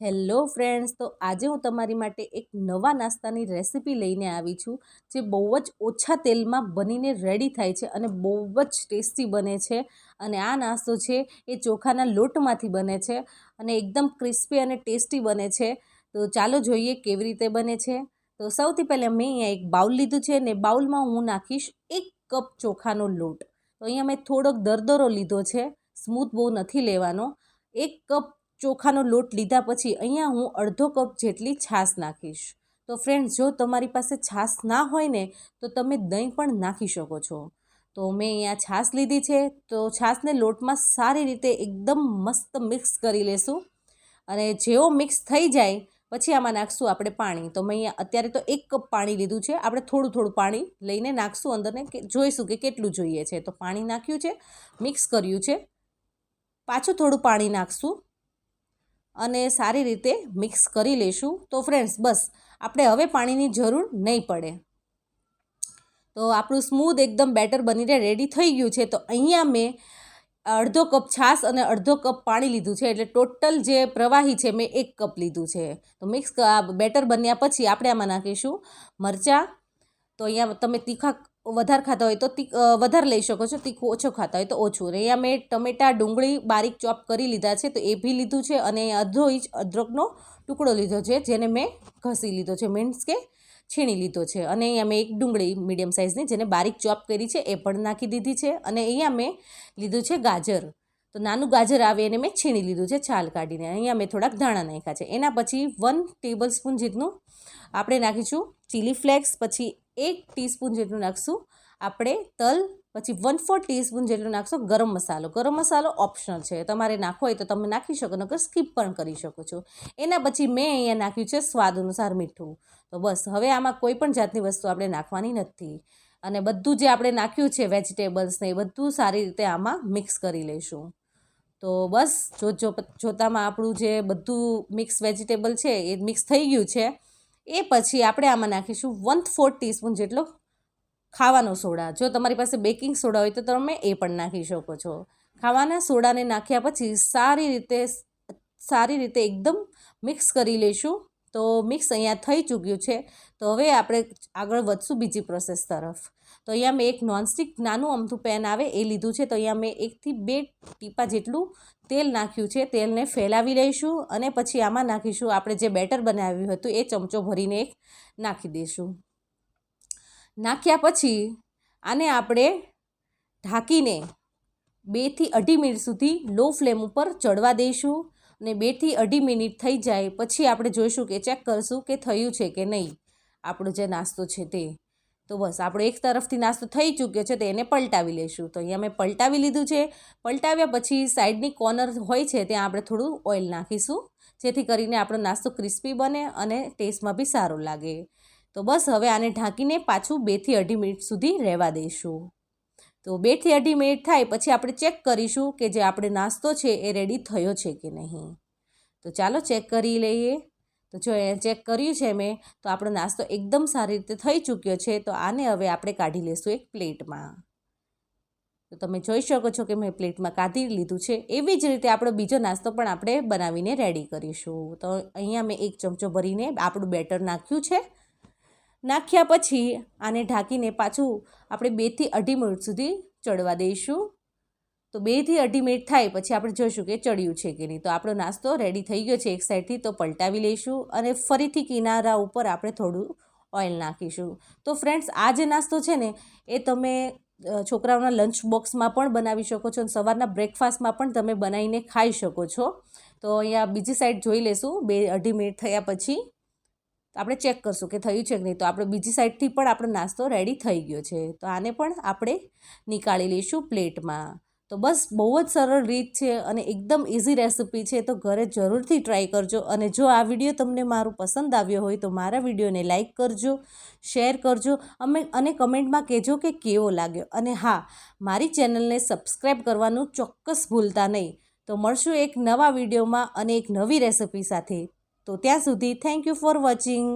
Hello friends, તો આજે હું તમારી માટે એક નવા નાસ્તાની રેસિપી લઈને આવી છું, જે બહુ જ ઓછા તેલમાં બનીને રેડી થાય છે અને બહુ જ ટેસ્ટી બને છે. અને આ નાસ્તો છે એ ચોખાના લોટમાંથી બને છે અને એકદમ ક્રિસ્પી અને ટેસ્ટી બને છે. તો ચાલો જોઈએ કેવી રીતે બને છે. તો સૌથી પહેલાં મેં અહીંયા એક બાઉલ લીધું છે ને બાઉલમાં હું નાખીશ એક કપ ચોખાનો લોટ. તો અહીંયા મેં થોડોક દરદરો લીધો છે, સ્મૂથ બહુ નથી લેવાનો. એક કપ ચોખાનો લોટ લીધા પછી અહીંયા હું અડધો કપ જેટલી છાશ નાખીશ. તો ફ્રેન્ડ્સ જો તમારી પાસે છાશ ના હોય ને, તો તમે દહીં પણ નાખી શકો છો. તો મેં અહીંયા છાશ લીધી છે. તો છાશને લોટમાં સારી રીતે એકદમ મસ્ત મિક્સ કરી લેશું. અને જેવો મિક્સ થઈ જાય, પછી આમાં નાખશું આપણે પાણી. તો મેં અહીંયા અત્યારે તો એક કપ પાણી લીધું છે. આપણે થોડું થોડું પાણી લઈને નાખશું અંદરને જોઈશું કે કેટલું જોઈએ છે. તો પાણી નાખ્યું છે મિક્સ કર્યું છે. પાછું થોડું પાણી નાખશું. અને સારી રીતે મિક્સ કરી લઈશું. તો ફ્રેન્ડ્સ બસ, આપણે હવે પાણીની જરૂર નહીં પડે. તો આપણું સ્મૂધ એકદમ બેટર બનીને રેડી થઈ ગયું છે. તો અહીંયા મેં અડધો કપ છાશ અને અડધો કપ પાણી લીધું છે. એટલે ટોટલ જે પ્રવાહી છે, મેં એક કપ લીધું છે. તો મિક્સ બેટર બન્યા પછી આપણે આમાં નાખીશું મરચાં તો અહીંયા તમે તીખા વધારે ખાતા હોય તો વધારે લઈ શકો છો, તીખું ઓછો ખાતા હોય તો ઓછું. અહીંયા મેં ટમેટા, ડુંગળી બારીક ચોપ કરી લીધા છે, તો એ બી લીધું છે અને અડધો ઇંચ અદરકનો ટુકડો લીધો છે, જેને મેં ઘસી લીધો છે, મીન્સ કે છીણી લીધો છે. અને અહીંયા મેં એક ડુંગળી મીડિયમ સાઇઝની જેને બારીક ચોપ કરી છે, એ પણ નાખી દીધી છે. અને અહીંયા મેં લીધું છે ગાજર. તો નાનું ગાજર આવે એને મેં છીણી લીધું છે, છાલ કાઢીને. અહીંયા મેં થોડાક ધાણા નાખ્યા છે. એના પછી વન ટેબલ સ્પૂન જેટલું આપણે નાખીશું ચીલી ફ્લેક્સ પછી એક ટીસ્પૂન જેટલું નાખશું. આપણે તલ, પછી વન ફોર ટીસ્પૂન જેટલું નાખશો ગરમ મસાલો. ગરમ મસાલો ઓપ્શનલ છે. તમારે નાખવો હોય તો તમે નાખી શકો, નકર સ્કીપ પણ કરી શકો છો. એના પછી મેં અહીંયા નાખ્યું છે સ્વાદ અનુસાર મીઠું. તો બસ, હવે આમાં કોઈ પણ જાતની વસ્તુ આપણે નાખવાની નથી. અને બધું જે આપણે નાખ્યું છે વેજીટેબલ્સ ને એ બધું સારી રીતે આમાં મિક્સ કરી લઈશું. તો બસ, જો જોતામાં આપણું જે બધું મિક્સ વેજીટેબલ છે એ મિક્સ થઈ ગયું છે. એ પછી આપણે આમાં નાખીશું વન ફોર ટીસ્પૂન જેટલો ખાવાનો સોડા. જો તમારી પાસે બેકિંગ સોડા હોય તો તમે એ પણ નાખી શકો છો. ખાવાના સોડાને નાખ્યા પછી સારી રીતે સારી રીતે એકદમ મિક્સ કરી લઈશું તો મિક્સ અહીંયા થઈ ચૂક્યું છે. તો હવે આપણે આગળ વધશું બીજી પ્રોસેસ તરફ. તો અહીંયા મેં એક નોનસ્ટિક નાનું અમથું પેન આવે એ લીધું છે. તો અહીંયા મેં એકથી બે ટીપા જેટલું તેલ નાખ્યું છે, તેલને ફેલાવી લઈશું અને પછી આમાં નાખીશું. આપણે જે બેટર બનાવ્યું હતું એ ચમચો ભરીને એક નાખી દઈશું. નાખ્યા પછી આને આપણે ઢાંકીને બેથી અઢી મિનિટ સુધી લો ફ્લેમ ઉપર ચડવા દઈશું અને બેથી અઢી મિનિટ થઈ જાય. પછી આપણે જોઈશું કે ચેક કરશું કે થયું છે કે નહીં. આપણો જે નાસ્તો છે તે. તો બસ, આપણો એક તરફથી નાસ્તો થઈ ચૂક્યો છે, તો એને પલટાવી લઈશું તો અહીંયા મેં પલટાવી લીધું છે. પલટાવ્યા પછી સાઈડની કોર્નર હોય છે, ત્યાં આપણે થોડું ઓઇલ નાખીશું, જેથી કરીને આપણો નાસ્તો ક્રિસ્પી બને અને ટેસ્ટમાં બી સારો લાગે. તો બસ, હવે આને ઢાંકીને પાછું બેથી અઢી મિનિટ સુધી રહેવા દઈશું. તો બેથી અઢી મિનિટ થાય, પછી આપણે ચેક કરીશું કે જે આપણે નાસ્તો છે, એ રેડી થયો છે કે નહીં. તો ચાલો ચેક કરી લઈએ. તો જો એ ચેક કર્યું છે મેં, તો આપણો નાસ્તો એકદમ સારી રીતે થઈ ચૂક્યો છે, તો આને હવે આપણે કાઢી લઈશું એક પ્લેટમાં. તો તમે જોઈ શકો છો કે મેં પ્લેટમાં કાઢી લીધું છે. એવી જ રીતે આપણો બીજો નાસ્તો પણ આપણે બનાવીને રેડી કરીશું. તો અહીંયા મેં એક ચમચો ભરીને આપણું બેટર નાખ્યું છે. નાખ્યા પછી આને ઢાંકીને પાછું આપણે બેથી અઢી મિનિટ સુધી ચડવા દઈશું. તો બેથી અઢી મિનિટ થાય પછી આપણે જોઈશું કે ચડ્યું છે કે નહીં. તો આપણો નાસ્તો રેડી થઈ ગયો છે એક સાઈડથી તો પલટાવી લઈશું અને ફરીથી કિનારા ઉપર આપણે થોડું ઓઇલ નાખીશું. તો ફ્રેન્ડ્સ આ જે નાસ્તો છે ને, એ તમે છોકરાઓના લંચ બોક્સમાં પણ બનાવી શકો છો અને સવારના બ્રેકફાસ્ટમાં પણ તમે બનાવીને ખાઈ શકો છો. તો અહીંયા બીજી સાઈડ જોઈ લેશું, બે અઢી મિનિટ થયા પછી આપણે ચેક કરશું કે થયું છે કે નહીં. તો આપણે બીજી સાઈડથી પણ આપણો નાસ્તો રેડી થઈ ગયો છે. તો આને પણ આપણે નીકાળી લઈશું પ્લેટમાં તો બસ બહુ જ સરળ રીત છે અને એકદમ ઇઝી રેસિપી છે, તો ઘરે જરૂરથી ટ્રાય કરજો. અને જો આ વીડિયો તમને મારું પસંદ આવ્યો હોય, તો મારા વિડીયોને લાઇક કરજો શેર કરજો, અમે અને કમેન્ટમાં કહેજો કે કેવો લાગ્યો. અને હા, મારી ચેનલને સબસ્ક્રાઈબ કરવાનું ચોક્કસ ભૂલતા નહીં. તો મળશું એક નવા વિડીયોમાં અને એક નવી રેસિપી સાથે. તો ત્યાં સુધી થેન્ક યુ ફોર વોચિંગ